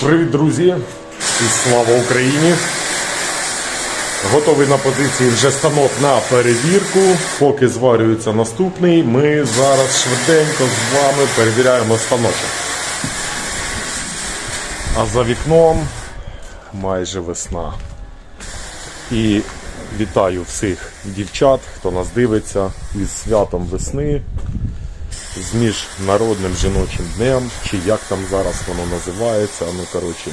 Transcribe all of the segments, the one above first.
Привіт, друзі! І слава Україні! Готовий на позиції вже станок на перевірку. Поки зварюється наступний, ми зараз швиденько з вами перевіряємо станочок. А за вікном майже весна. І вітаю всіх дівчат, хто нас дивиться із святом весни, з міжнародним жіночим днем, чи як там зараз воно називається. Ну, коротше,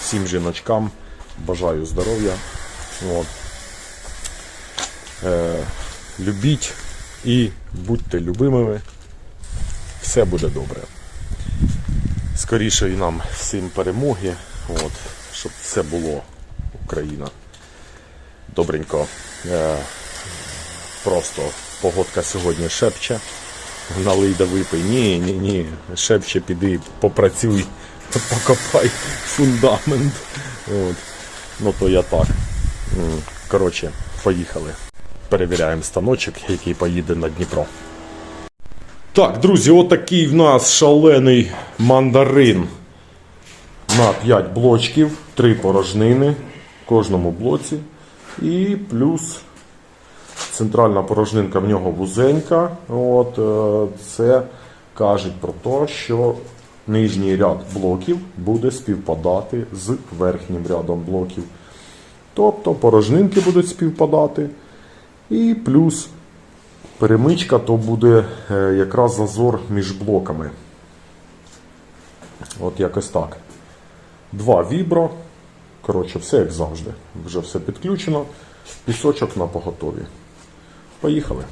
всім жіночкам бажаю здоров'я. От. Е, любіть і будьте любимими. Все буде добре. Скоріше і нам всім перемоги, от, щоб все було Україна. Добренько. Е, просто погодка сьогодні шепче. Налий да випий. Ні, ні, ні. Шепче, піди, попрацюй, покопай фундамент. От. Ну то я так. Коротше, поїхали. Перевіряємо станочок, який поїде на Дніпро. Так, друзі, отакий в нас шалений мандарин на 5 блочків, 3 порожнини в кожному блоці. І плюс центральна порожнинка в нього вузенька. От, е, це каже про те, що нижній ряд блоків буде співпадати з верхнім рядом блоків. Тобто порожнинки будуть співпадати. І плюс перемичка то буде е, якраз зазор між блоками. От якось так. Два вібро. Коротше, все як завжди. Вже все підключено. Пісочок на поготові. Поїхали.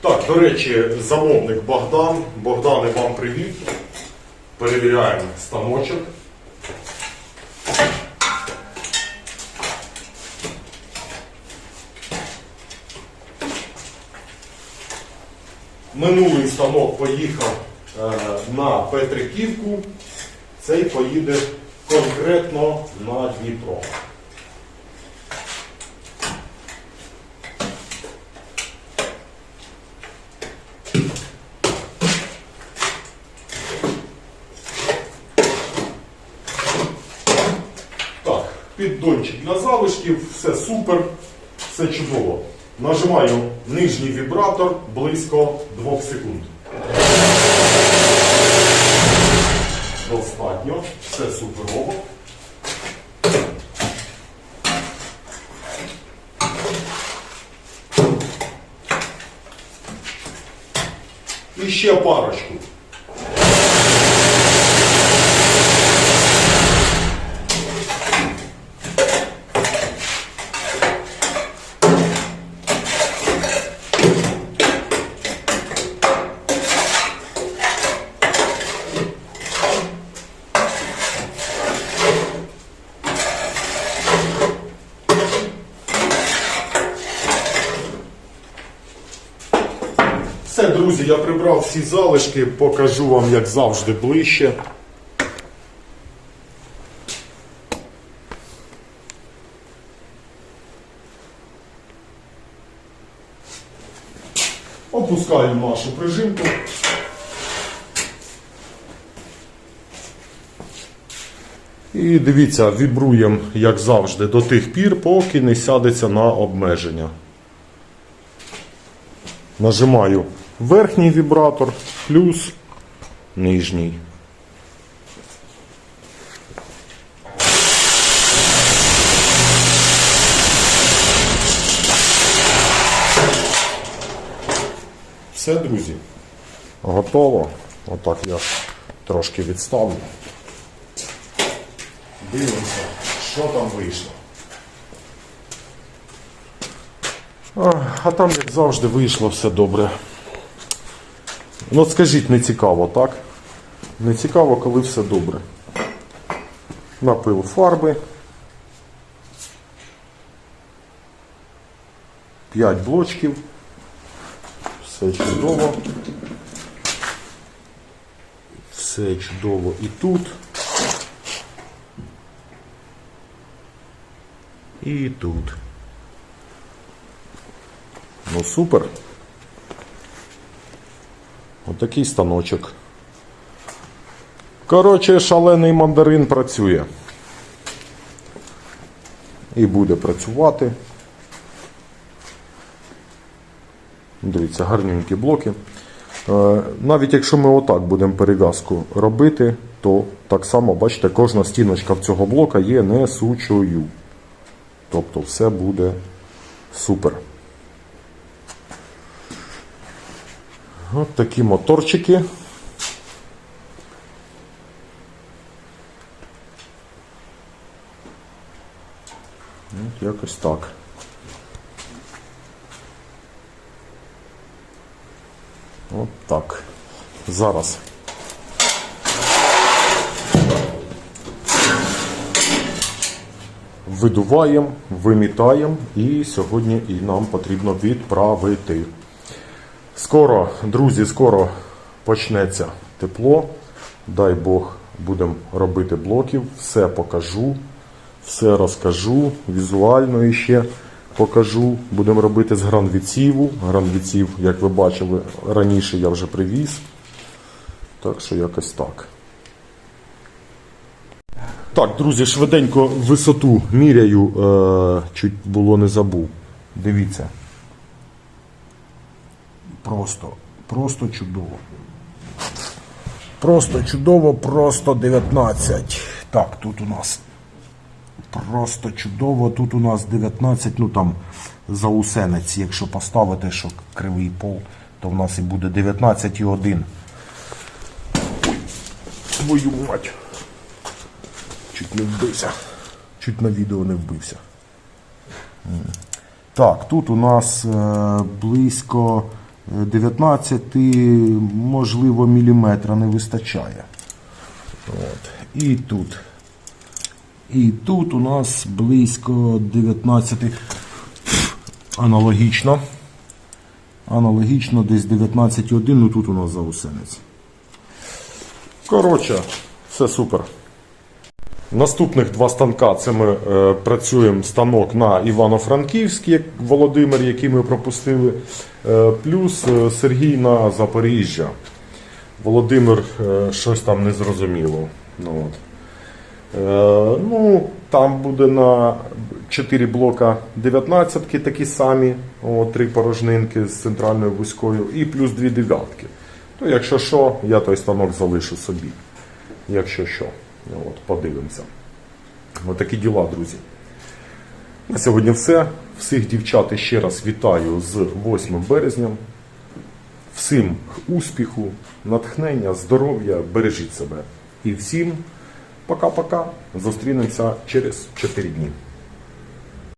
Так, до речі, замовник Богдан. Богдане, вам привіт. Перевіряємо станочок. Минулий станок поїхав е, на Петриківку, цей поїде конкретно на Дніпро. Піддончик для залишків, все супер, все чудово. Нажимаю нижній вібратор близько 2 секунд. Достатньо, все суперово. І ще парочку. Все, друзі, я прибрав всі залишки, покажу вам, як завжди, ближче. Опускаю нашу прижимку. І дивіться, вібруємо, як завжди, до тих пір, поки не сядеться на обмеження. Нажимаю верхній вібратор плюс нижній. Все, друзі. Готово. Отак я трошки відставлю. Дивимося, що там вийшло. А, а там, як завжди, вийшло все добре. Ну, скажіть, не цікаво, так? Не цікаво, коли все добре. Напил фарби. 5 блочків. Все чудово. Все чудово і тут. І тут. Ну супер. Отакий станочок. Коротше, шалений мандарин працює. І буде працювати. Дивіться, гарненькі блоки. Е, Навіть якщо ми отак будемо перев'язку робити, то так само, бачите, кожна стіночка в цього блока є несучою. Тобто все буде супер. От такі моторчики. От якось так. От так. Зараз. Видуваємо, вимітаємо і сьогодні і нам потрібно відправити. Скоро, друзі, скоро почнеться тепло. Дай Бог, будемо робити блоків, все покажу, все розкажу, візуально ще покажу. Будемо робити з гранвіціву. Гранвіців, як ви бачили, раніше я вже привіз. Так що якось так. Так, друзі, швиденько висоту міряю, е, чуть було не забув. Дивіться. Просто, просто чудово. Просто чудово, просто 19. Так, тут у нас просто чудово. Тут у нас 19, ну там заусенець, якщо поставити, що кривий пол, то в нас і буде 19,1. Ой, твою мать. Чуть не вбився. Чуть на відео не вбився. Так, тут у нас е, близько 19, можливо, міліметра не вистачає. От. І тут. І тут у нас близько 19. Аналогічно. Аналогічно десь 19,1, ну тут у нас заусенець. Коротше, все супер. Наступних два станка це ми е, працюємо станок на Івано-Франківськ, як Володимир, який ми пропустили, е, плюс е, Сергій на Запоріжжя. Володимир е, щось там не зрозуміло. Ну, от. Е, ну, там буде на 4 блока 19 такі самі, о, три порожнинки з центральною вузькою і плюс дві дев'ятки. То якщо що, я той станок залишу собі. Якщо що, от, подивимося. Отакі діла, друзі. На сьогодні все. Всіх дівчат ще раз вітаю з 8 березня. Всім успіху, натхнення, здоров'я, бережіть себе. І всім пока-пока. Зустрінемося через 4 дні.